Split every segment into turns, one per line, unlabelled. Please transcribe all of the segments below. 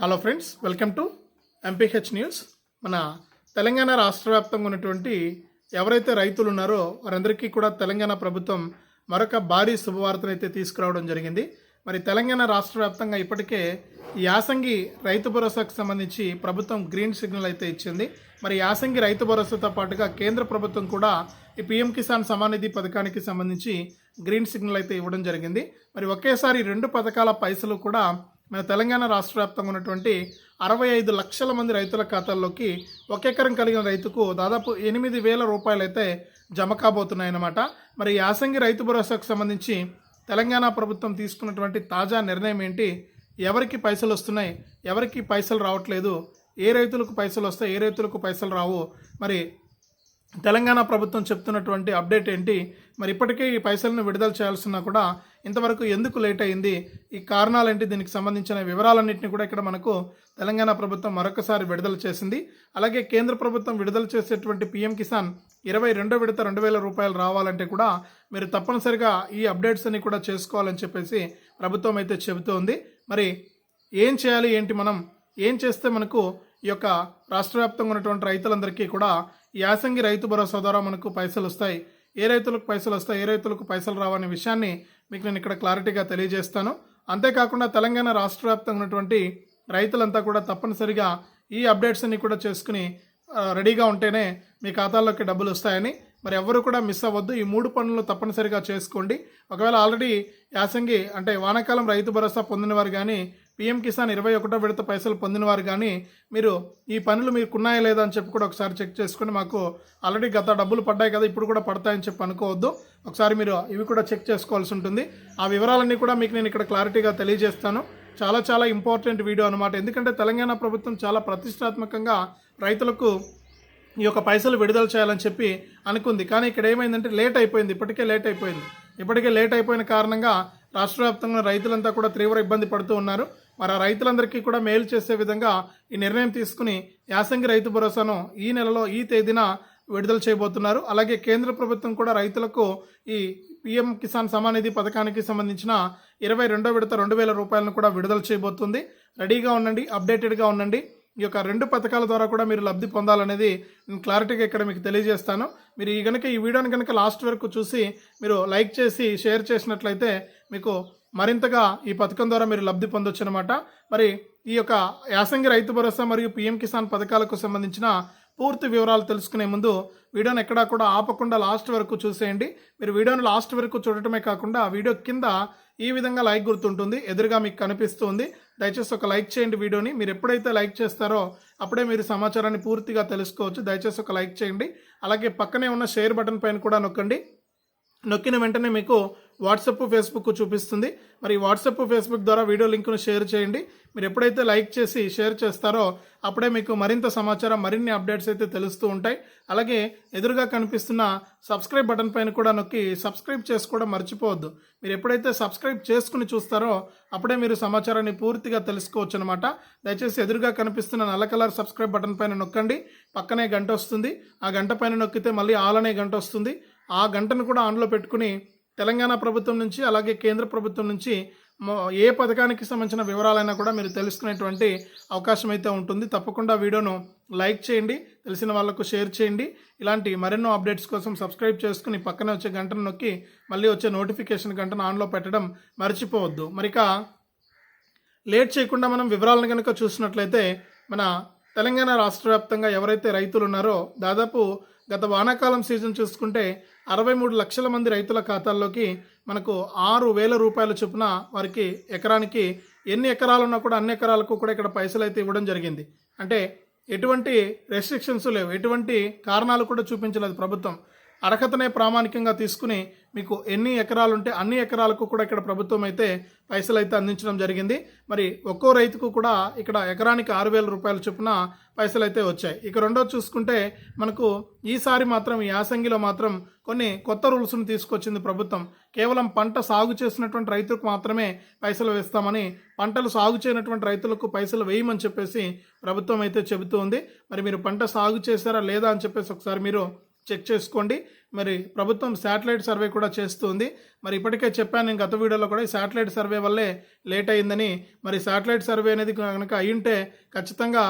Hello friends welcome to MPH news మన తెలంగాణ రాష్ట్ర వ్యాప్తంగా ఉన్నటువంటి ఎవరైతే రైతులు ఉన్నారో వారందరికీ కూడా తెలంగాణ ప్రభుత్వం మరొక భారీ శుభవార్తను అయితే తీసుకురావడం జరిగింది. మరి తెలంగాణ రాష్ట్ర వ్యాప్తంగా ఇప్పటికే యాసంగి రైతు భరోసాకు సంబంధించి ప్రభుత్వం గ్రీన్ సిగ్నల్ అయితే ఇచ్చింది. మరి యాసంగి రైతు భరోసాతో పాటుగా కేంద్ర ప్రభుత్వం కూడా ఈ పీఎం కిసాన్ సమానిధి పథకానికి సంబంధించి గ్రీన్ సిగ్నల్ అయితే ఇవ్వడం జరిగింది. మరి ఒకేసారి రెండు పథకాల పైసలు కూడా మన తెలంగాణ రాష్ట్ర వ్యాప్తంగా ఉన్నటువంటి అరవై ఐదు లక్షల మంది రైతుల ఖాతాల్లోకి ఒక ఎకరం కలిగిన రైతుకు దాదాపు ఎనిమిది వేల రూపాయలు అయితే జమ కాబోతున్నాయన్నమాట. మరి యాసంగి రైతు భరోసాకు సంబంధించి తెలంగాణ ప్రభుత్వం తీసుకున్నటువంటి తాజా నిర్ణయం ఏంటి? ఎవరికి పైసలు వస్తున్నాయి? ఎవరికి పైసలు రావట్లేదు? ఏ రైతులకు పైసలు వస్తాయి? ఏ రైతులకు పైసలు రావు? మరి తెలంగాణ ప్రభుత్వం చెప్తున్నటువంటి అప్డేట్ ఏంటి? మరి ఇప్పటికే ఈ పైసలను విడుదల చేయాల్సిన కూడా ఇంతవరకు ఎందుకు లేట్ అయింది? ఈ కారణాలేంటి? దీనికి సంబంధించిన వివరాలన్నింటినీ కూడా ఇక్కడ మనకు తెలంగాణ ప్రభుత్వం మరొకసారి విడుదల చేసింది. అలాగే కేంద్ర ప్రభుత్వం విడుదల చేసేటువంటి పీఎం కిసాన్ ఇరవై రెండో విడత రెండు వేల రూపాయలు రావాలంటే కూడా మీరు తప్పనిసరిగా ఈ అప్డేట్స్ అన్ని కూడా చేసుకోవాలని చెప్పేసి ప్రభుత్వం అయితే చెబుతోంది. మరి ఏం చేయాలి? ఏంటి మనం? ఏం చేస్తే మనకు ఈ యొక్క రాష్ట్ర వ్యాప్తంగా ఉన్నటువంటి రైతులందరికీ కూడా ఈ యాసంగి రైతు భరోసా ద్వారా మనకు పైసలు వస్తాయి. ఏ రైతులకు పైసలు వస్తాయి? ఏ రైతులకు పైసలు రావనే విషయాన్ని మీకు నేను ఇక్కడ క్లారిటీగా తెలియజేస్తాను. అంతేకాకుండా తెలంగాణ రాష్ట్ర వ్యాప్తంగా ఉన్నటువంటి రైతులంతా కూడా తప్పనిసరిగా ఈ అప్డేట్స్ అన్ని కూడా చేసుకుని రెడీగా ఉంటేనే మీ ఖాతాల్లోకి డబ్బులు వస్తాయని. మరి ఎవరు కూడా మిస్ అవ్వద్దు. ఈ మూడు పనులు తప్పనిసరిగా చేసుకోండి. ఒకవేళ ఆల్రెడీ యాసంగి అంటే వానాకాలం రైతు భరోసా పొందిన వారు కానీ పీఎం కిసాన్ ఇరవై ఒకటో విడత పైసలు పొందినవారు కానీ మీరు ఈ పనులు మీకు ఉన్నాయా లేదా అని చెప్పి కూడా ఒకసారి చెక్ చేసుకుని మాకు ఆల్రెడీ గత డబ్బులు పడ్డాయి కదా ఇప్పుడు కూడా పడతాయని చెప్పి అనుకోవద్దు. ఒకసారి మీరు ఇవి కూడా చెక్ చేసుకోవాల్సి ఉంటుంది. ఆ వివరాలన్నీ కూడా మీకు నేను ఇక్కడ క్లారిటీగా తెలియజేస్తాను. చాలా చాలా ఇంపార్టెంట్ వీడియో అనమాట ఎందుకంటే తెలంగాణ ప్రభుత్వం చాలా ప్రతిష్టాత్మకంగా రైతులకు ఈ యొక్క పైసలు విడుదల చేయాలని చెప్పి అనుకుంది. కానీ ఇక్కడ ఏమైందంటే లేట్ అయిపోయింది. ఇప్పటికే లేట్ అయిపోయింది. ఇప్పటికే లేట్ అయిపోయిన కారణంగా రాష్ట్ర వ్యాప్తంగా రైతులంతా కూడా తీవ్ర ఇబ్బంది పడుతూ ఉన్నారు. మరి ఆ రైతులందరికీ కూడా మేలు చేసే విధంగా ఈ నిర్ణయం తీసుకుని యాసంగి రైతు భరోసాను ఈ నెలలో ఈ తేదీన విడుదల చేయబోతున్నారు. అలాగే కేంద్ర ప్రభుత్వం కూడా రైతులకు ఈ పిఎం కిసాన్ సమానిధి పథకానికి సంబంధించిన ఇరవై రెండో విడత రెండు వేల రూపాయలను కూడా విడుదల చేయబోతుంది. రెడీగా ఉండండి అప్డేటెడ్గా ఉండండి. ఈ యొక్క రెండు పథకాల ద్వారా కూడా మీరు లబ్ధి పొందాలనేది నేను క్లారిటీగా ఇక్కడ మీకు తెలియజేస్తాను. మీరు ఈ కనుక ఈ వీడియోని కనుక లాస్ట్ వరకు చూసి మీరు లైక్ చేసి షేర్ చేసినట్లయితే మీకు మరింతగా ఈ పథకం ద్వారా మీరు లబ్ధి పొందొచ్చు అనమాట మరి ఈ యొక్క యాసంగి రైతు భరోసా మరియు పిఎం కిసాన్ పథకాలకు సంబంధించిన పూర్తి వివరాలు తెలుసుకునే ముందు వీడియోని ఎక్కడా కూడా ఆపకుండా లాస్ట్ వరకు చూసేయండి. మీరు వీడియోని లాస్ట్ వరకు చూడటమే కాకుండా వీడియో కింద ఈ విధంగా లైక్ గుర్తుంటుంది. ఎదురుగా మీకు కనిపిస్తుంది. దయచేసి ఒక లైక్ చేయండి వీడియోని. మీరు ఎప్పుడైతే లైక్ చేస్తారో అప్పుడే మీరు సమాచారాన్ని పూర్తిగా తెలుసుకోవచ్చు. దయచేసి ఒక లైక్ చేయండి. అలాగే పక్కనే ఉన్న షేర్ బటన్ పైన కూడా నొక్కండి. నొక్కిన వెంటనే మీకు వాట్సప్ ఫేస్బుక్ చూపిస్తుంది. మరి వాట్సప్ ఫేస్బుక్ ద్వారా వీడియో లింక్ను షేర్ చేయండి. మీరు ఎప్పుడైతే లైక్ చేసి షేర్ చేస్తారో అప్పుడే మీకు మరింత సమాచారం మరిన్ని అప్డేట్స్ అయితే తెలుస్తూ ఉంటాయి. అలాగే ఎదురుగా కనిపిస్తున్న సబ్స్క్రైబ్ బటన్ పైన కూడా నొక్కి సబ్స్క్రైబ్ చేసుకోవడం మర్చిపోవద్దు. మీరు ఎప్పుడైతే సబ్స్క్రైబ్ చేసుకుని చూస్తారో అప్పుడే మీరు సమాచారాన్ని పూర్తిగా తెలుసుకోవచ్చు అనమాట దయచేసి ఎదురుగా కనిపిస్తున్న నల్ల కలర్ సబ్స్క్రైబ్ బటన్ పైన నొక్కండి. పక్కనే గంట వస్తుంది. ఆ గంట పైన నొక్కితే మళ్ళీ ఆల్ అనే గంట వస్తుంది. ఆ గంటను కూడా ఆన్లో పెట్టుకుని తెలంగాణ ప్రభుత్వం నుంచి అలాగే కేంద్ర ప్రభుత్వం నుంచి ఏ పథకానికి సంబంధించిన వివరాలైనా కూడా మీరు తెలుసుకునేటువంటి అవకాశం అయితే ఉంటుంది. తప్పకుండా వీడియోను లైక్ చేయండి తెలిసిన వాళ్ళకు షేర్ చేయండి. ఇలాంటి మరెన్నో అప్డేట్స్ కోసం సబ్స్క్రైబ్ చేసుకుని పక్కనే వచ్చే గంటను నొక్కి మళ్ళీ వచ్చే నోటిఫికేషన్ గంటను ఆన్లో పెట్టడం మర్చిపోవద్దు. మరిక లేట్ చేయకుండా మనం వివరాలను కనుక చూసినట్లయితే మన తెలంగాణ రాష్ట్ర వ్యాప్తంగా ఎవరైతే రైతులు ఉన్నారో దాదాపు గత వానాకాలం సీజన్ చూసుకుంటే అరవై మూడు లక్షల మంది రైతుల ఖాతాల్లోకి మనకు ఆరు వేల రూపాయల చొప్పున వారికి ఎకరానికి ఎన్ని ఎకరాలు ఉన్నా కూడా అన్ని ఎకరాలకు కూడా ఇక్కడ పైసలు అయితే ఇవ్వడం జరిగింది. అంటే ఎటువంటి రెస్ట్రిక్షన్స్ లేవు. ఎటువంటి కారణాలు కూడా చూపించలేదు ప్రభుత్వం. అర్హతనే ప్రామాణికంగా తీసుకుని మీకు ఎన్ని ఎకరాలు ఉంటే అన్ని ఎకరాలకు కూడా ఇక్కడ ప్రభుత్వం అయితే పైసలు అయితే అందించడం జరిగింది. మరి ఒక్కో రైతుకు కూడా ఇక్కడ ఎకరానికి ఆరు వేల రూపాయల చొప్పున పైసలు అయితే వచ్చాయి. ఇక రెండో చూసుకుంటే మనకు ఈసారి మాత్రం ఈ యాసంగిలో మాత్రం కొన్ని కొత్త రూల్స్ను తీసుకొచ్చింది ప్రభుత్వం. కేవలం పంట సాగు చేసినటువంటి రైతులకు మాత్రమే పైసలు వేస్తామని పంటలు సాగు చేయనటువంటి రైతులకు పైసలు వేయమని చెప్పేసి ప్రభుత్వం అయితే చెబుతూ ఉంది. మరి మీరు పంట సాగు చేశారా లేదా అని చెప్పేసి ఒకసారి మీరు చెక్ చేసుకోండి. మరి ప్రభుత్వం శాటిలైట్ సర్వే కూడా చేస్తుంది. మరి ఇప్పటికే చెప్పాను నేను గత వీడియోలో కూడా ఈ శాటిలైట్ సర్వే వల్లే లేట్ అయిందని. మరి శాటిలైట్ సర్వే అనేది కనుక అయ్యుంటే ఖచ్చితంగా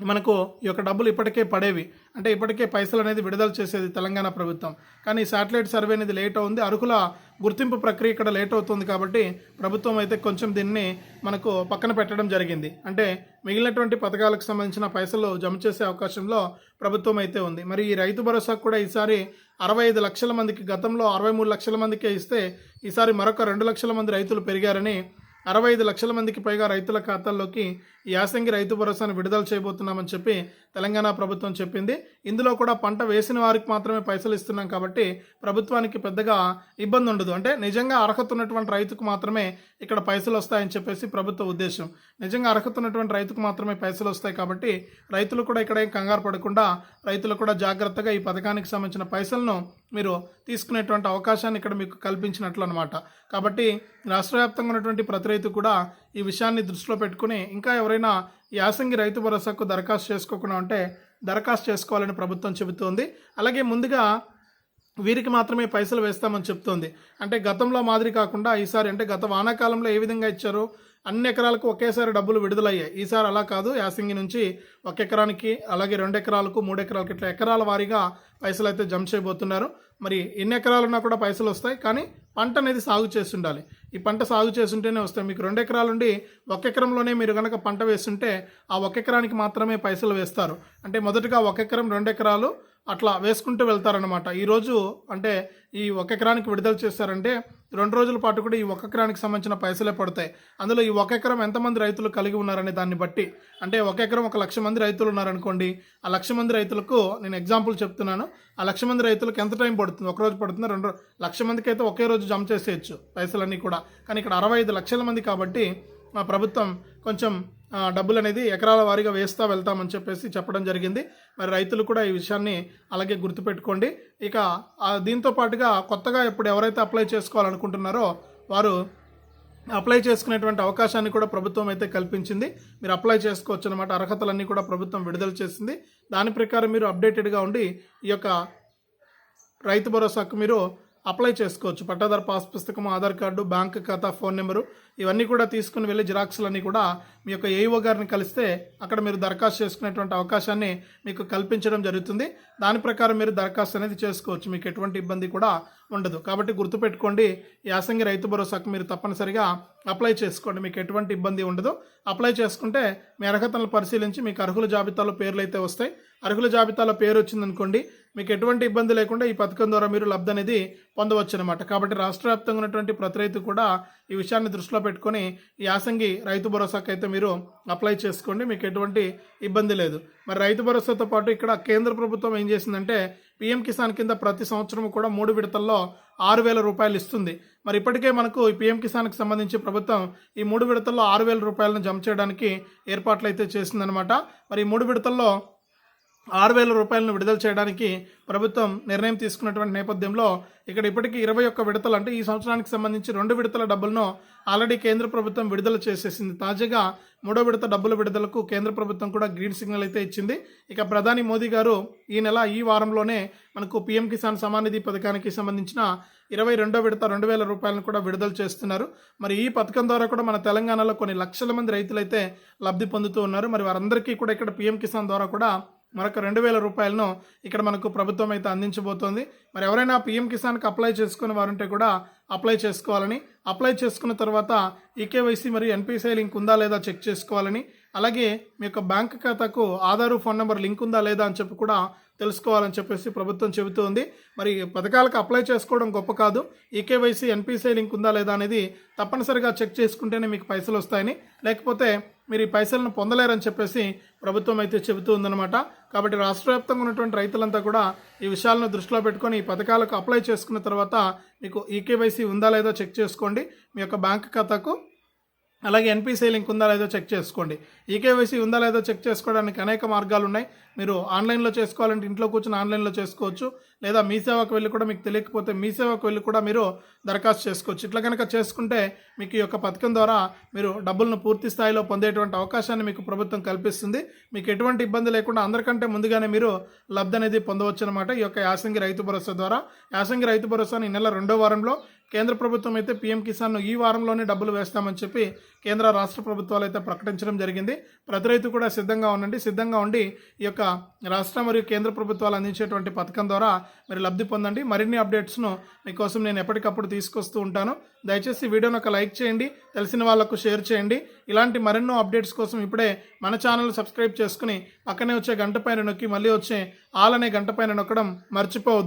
మనకు ఈ యొక్క డబ్బులు ఇప్పటికే పడేవి. అంటే ఇప్పటికే పైసలు అనేది విడుదల చేసేది తెలంగాణ ప్రభుత్వం. కానీ శాటిలైట్ సర్వే అనేది లేట్ అవుంది. అరుకుల గుర్తింపు ప్రక్రియ ఇక్కడ లేట్ అవుతుంది కాబట్టి ప్రభుత్వం అయితే కొంచెం దీన్ని మనకు పక్కన పెట్టడం జరిగింది. అంటే మిగిలినటువంటి పథకాలకు సంబంధించిన పైసలు జమ చేసే అవకాశంలో ప్రభుత్వం అయితే ఉంది. మరి ఈ రైతు భరోసా కూడా ఈసారి అరవై ఐదు లక్షల మందికి గతంలో అరవై మూడు లక్షల మందికే ఇస్తే ఈసారి మరొక రెండు లక్షల మంది రైతులు పెరిగారని అరవై ఐదు లక్షల మందికి పైగా రైతుల ఖాతాల్లోకి యాసంగి రైతు భరోసాను విడుదల చేయబోతున్నామని చెప్పి తెలంగాణ ప్రభుత్వం చెప్పింది. ఇందులో కూడా పంట వేసిన వారికి మాత్రమే పైసలు ఇస్తున్నాం కాబట్టి ప్రభుత్వానికి పెద్దగా ఇబ్బంది ఉండదు. అంటే నిజంగా అర్హత ఉన్నటువంటి రైతుకు మాత్రమే ఇక్కడ పైసలు వస్తాయని చెప్పేసి ప్రభుత్వ ఉద్దేశం. నిజంగా అర్హత ఉన్నటువంటి రైతుకు మాత్రమే పైసలు వస్తాయి కాబట్టి రైతులు కూడా ఇక్కడ ఏం కంగారు పడకుండా రైతులు కూడా జాగ్రత్తగా ఈ పథకానికి సంబంధించిన పైసలను మీరు తీసుకునేటువంటి అవకాశాన్ని ఇక్కడ మీకు కల్పించినట్లు అనమాట కాబట్టి రాష్ట్ర వ్యాప్తంగా ఉన్నటువంటి ప్రతి రైతు కూడా ఈ విషయాన్ని దృష్టిలో పెట్టుకుని ఇంకా ఎవరైనా యాసంగి రైతు భరోసాకు దరఖాస్తు చేసుకోకుండా ఉంటే దరఖాస్తు చేసుకోవాలని ప్రభుత్వం చెబుతోంది. అలాగే ముందుగా వీరికి మాత్రమే పైసలు వేస్తామని చెప్తోంది అంటే గతంలో మాదిరి కాకుండా ఈసారి అంటే గత వానాకాలంలో ఏ విధంగా ఇచ్చారు? అన్ని ఎకరాలకు ఒకేసారి డబ్బులు విడుదలయ్యాయి. ఈసారి అలా కాదు. యాసంగి నుంచి ఒక ఎకరానికి అలాగే రెండు ఎకరాలకు మూడు ఎకరాలకు ఇట్లా ఎకరాల వారీగా పైసలు అయితే జమ చేయబోతున్నారు. మరి ఎన్ని ఎకరాలున్నా కూడా పైసలు వస్తాయి. కానీ పంట అనేది సాగు చేసి ఉండాలి ఈ పంట సాగు చేస్తుంటేనే వస్తాయి. మీకు రెండు ఎకరాలుండి ఒక ఎకరంలోనే మీరు కనుక పంట వేస్తుంటే ఆ ఒక ఎకరానికి మాత్రమే పైసలు వేస్తారు. అంటే మొదటగా ఒక ఎకరం రెండు ఎకరాలు అట్లా వేసుకుంటూ వెళ్తారనమాట ఈరోజు అంటే ఈ ఒక ఎకరానికి విడుదల చేస్తారంటే రెండు రోజుల పాటు కూడా ఈ ఒక ఎకరానికి సంబంధించిన పైసలే పడతాయి. అందులో ఈ ఒక ఎకరం ఎంతమంది రైతులు కలిగి ఉన్నారనే దాన్ని బట్టి అంటే ఒక ఎకరం ఒక లక్ష మంది రైతులు ఉన్నారనుకోండి ఆ లక్ష మంది రైతులకు నేను ఎగ్జాంపుల్ చెప్తున్నాను. ఆ లక్ష మంది రైతులకు ఎంత టైం పడుతుంది? ఒక రోజు పడుతుంది? రెండు లక్ష మందికి అయితే ఒకే రోజు జమ చేసేయచ్చు పైసలన్నీ కూడా. కానీ ఇక్కడ అరవై ఐదు లక్షల మంది కాబట్టి మా ప్రభుత్వం కొంచెం డబ్బులు అనేది ఎకరాల వారీగా వేస్తూ వెళ్తామని చెప్పేసి చెప్పడం జరిగింది. మరి రైతులు కూడా ఈ విషయాన్ని అలాగే గుర్తుపెట్టుకోండి. ఇక దీంతో పాటుగా కొత్తగా ఇప్పుడు ఎవరైతే అప్లై చేసుకోవాలనుకుంటున్నారో వారు అప్లై చేసుకునేటువంటి అవకాశాన్ని కూడా ప్రభుత్వం అయితే కల్పించింది. మీరు అప్లై చేసుకోవచ్చు అనమాట అర్హతలన్నీ కూడా ప్రభుత్వం విడుదల చేసింది. దాని ప్రకారం మీరు అప్డేటెడ్గా ఉండి ఈ యొక్క రైతు భరోసాకు మీరు అప్లై చేసుకోవచ్చు. పట్టాదారు పాస్ పుస్తకం ఆధార్ కార్డు బ్యాంక్ ఖాతా ఫోన్ నెంబరు ఇవన్నీ కూడా తీసుకుని వెళ్ళి జిరాక్స్లన్నీ కూడా మీ యొక్క ఏఈఓ గారిని కలిస్తే అక్కడ మీరు దరఖాస్తు చేసుకునేటువంటి అవకాశాన్ని మీకు కల్పించడం జరుగుతుంది. దాని ప్రకారం మీరు దరఖాస్తు అనేది చేసుకోవచ్చు. మీకు ఎటువంటి ఇబ్బంది కూడా ఉండదు. కాబట్టి గుర్తుపెట్టుకోండి యాసంగి రైతు భరోసాకు మీరు తప్పనిసరిగా అప్లై చేసుకోండి. మీకు ఎటువంటి ఇబ్బంది ఉండదు. అప్లై చేసుకుంటే మీ అర్హతలను పరిశీలించి మీకు అర్హుల జాబితాలో పేర్లు అయితే వస్తాయి. అర్హుల జాబితాలో పేరు వచ్చిందనుకోండి మీకు ఎటువంటి ఇబ్బంది లేకుండా ఈ పథకం ద్వారా మీరు లబ్ధి అనేది పొందవచ్చు అనమాట కాబట్టి రాష్ట్ర వ్యాప్తంగా ఉన్నటువంటి ప్రతి రైతు కూడా ఈ విషయాన్ని దృష్టిలో పెట్టుకొని యాసంగి రైతు భరోసాకు అయితే మీరు అప్లై చేసుకోండి. మీకు ఎటువంటి ఇబ్బంది లేదు. మరి రైతు భరోసాతో పాటు ఇక్కడ కేంద్ర ప్రభుత్వం ఏం చేసిందంటే పీఎం కిసాన్ కింద ప్రతి సంవత్సరం కూడా మూడు విడతల్లో ఆరు వేల రూపాయలు ఇస్తుంది. మరి ఇప్పటికే మనకు ఈ పీఎం కిసాన్కి సంబంధించి ప్రభుత్వం ఈ మూడు విడతల్లో ఆరు వేల రూపాయలను జమ చేయడానికి ఏర్పాట్లు అయితే చేసిందనమాట మరి ఈ మూడు విడతల్లో ఆరు వేల రూపాయలను విడుదల చేయడానికి ప్రభుత్వం నిర్ణయం తీసుకున్నటువంటి నేపథ్యంలో ఇక్కడ ఇప్పటికీ ఇరవై ఒక్క విడతలు అంటే ఈ సంవత్సరానికి సంబంధించి రెండు విడతల డబ్బులను ఆల్రెడీ కేంద్ర ప్రభుత్వం విడుదల చేసేసింది. తాజాగా మూడో విడత డబ్బుల విడుదలకు కేంద్ర ప్రభుత్వం కూడా గ్రీన్ సిగ్నల్ అయితే ఇచ్చింది. ఇక ప్రధాని మోదీ గారు ఈ నెల ఈ వారంలోనే మనకు పీఎం కిసాన్ సమానిధి పథకానికి సంబంధించిన ఇరవై రెండో విడత రెండు వేల రూపాయలను కూడా విడుదల చేస్తున్నారు. మరి ఈ పథకం ద్వారా కూడా మన తెలంగాణలో కొన్ని లక్షల మంది రైతులైతే లబ్ధి పొందుతూ ఉన్నారు. మరి వారందరికీ కూడా ఇక్కడ పీఎం కిసాన్ ద్వారా కూడా మరొక రెండు వేల రూపాయలను ఇక్కడ మనకు ప్రభుత్వం అయితే అందించబోతోంది. మరి ఎవరైనా పీఎం కిసాన్కి అప్లై చేసుకున్న వారుంటే కూడా అప్లై చేసుకోవాలని అప్లై చేసుకున్న తర్వాత ఈకేవైసీ మరియు ఎన్పిసిఐ లింక్ ఉందా లేదా చెక్ చేసుకోవాలని అలాగే మీ యొక్క బ్యాంక్ ఖాతాకు ఆధారు ఫోన్ నెంబర్ లింక్ ఉందా లేదా అని చెప్పి కూడా తెలుసుకోవాలని చెప్పేసి ప్రభుత్వం చెబుతోంది. మరి పథకాలకు అప్లై చేసుకోవడం గొప్ప కాదు. ఈకేవైసీ ఎన్పిసిఐ లింక్ ఉందా లేదా అనేది తప్పనిసరిగా చెక్ చేసుకుంటేనే మీకు పైసలు వస్తాయని. లేకపోతే మీరు ఈ పైసలను పొందలేరని చెప్పేసి ప్రభుత్వం అయితే చెబుతూ ఉందన్నమాట కాబట్టి రాష్ట్ర వ్యాప్తంగా ఉన్నటువంటి రైతులంతా కూడా ఈ విషయాలను దృష్టిలో పెట్టుకొని ఈ పథకాలకు అప్లై చేసుకున్న తర్వాత మీకు ఈకేవైసీ ఉందా లేదా చెక్ చేసుకోండి. మీ యొక్క బ్యాంక్ ఖాతాకు అలాగే ఎన్పిసి లింక్ ఉందా లేదో చెక్ చేసుకోండి. ఈకేవైసీ ఉందా లేదో చెక్ చేసుకోవడానికి అనేక మార్గాలు ఉన్నాయి మీరు ఆన్లైన్లో చేసుకోవాలంటే ఇంట్లో కూర్చొని ఆన్లైన్లో చేసుకోవచ్చు. లేదా మీ సేవకు వెళ్ళి కూడా మీకు తెలియకపోతే మీ సేవకు వెళ్ళి కూడా మీరు దరఖాస్తు చేసుకోవచ్చు. ఇట్లా కనుక చేసుకుంటే మీకు ఈ యొక్క పథకం ద్వారా మీరు డబ్బులను పూర్తి స్థాయిలో పొందేటువంటి అవకాశాన్ని మీకు ప్రభుత్వం కల్పిస్తుంది. మీకు ఎటువంటి ఇబ్బంది లేకుండా అందరికంటే ముందుగానే మీరు లబ్ధి అనేది పొందవచ్చు అనమాట ఈ యొక్క యాసంగి రైతు భరోసా ద్వారా. యాసంగి రైతు భరోసాని ఈ నెల రెండో వారంలో కేంద్ర ప్రభుత్వం అయితే పీఎం కిసాన్ను ఈ వారంలోనే డబ్బులు వేస్తామని చెప్పి కేంద్ర రాష్ట్ర ప్రభుత్వాలు అయితే ప్రకటించడం జరిగింది. ప్రతి రైతు కూడా సిద్ధంగా ఉండండి. సిద్ధంగా ఉండి ఈ యొక్క రాష్ట్ర మరియు కేంద్ర ప్రభుత్వాలు అందించేటువంటి పథకం ద్వారా మీరు లబ్ధి పొందండి. మరిన్ని అప్డేట్స్ను మీకోసం నేను ఎప్పటికప్పుడు తీసుకొస్తూ ఉంటాను. దయచేసి వీడియోను వీడియోని ఒక లైక్ చేయండి. తెలిసిన వాళ్ళకు షేర్ చేయండి. ఇలాంటి మరెన్నో అప్డేట్స్ కోసం ఇప్పుడే మన ఛానల్ సబ్స్క్రైబ్ చేసుకుని పక్కనే వచ్చే గంట పైన నొక్కి మళ్ళీ వచ్చే ఆల్ అనే గంట పైన నొక్కడం మర్చిపోవద్దు.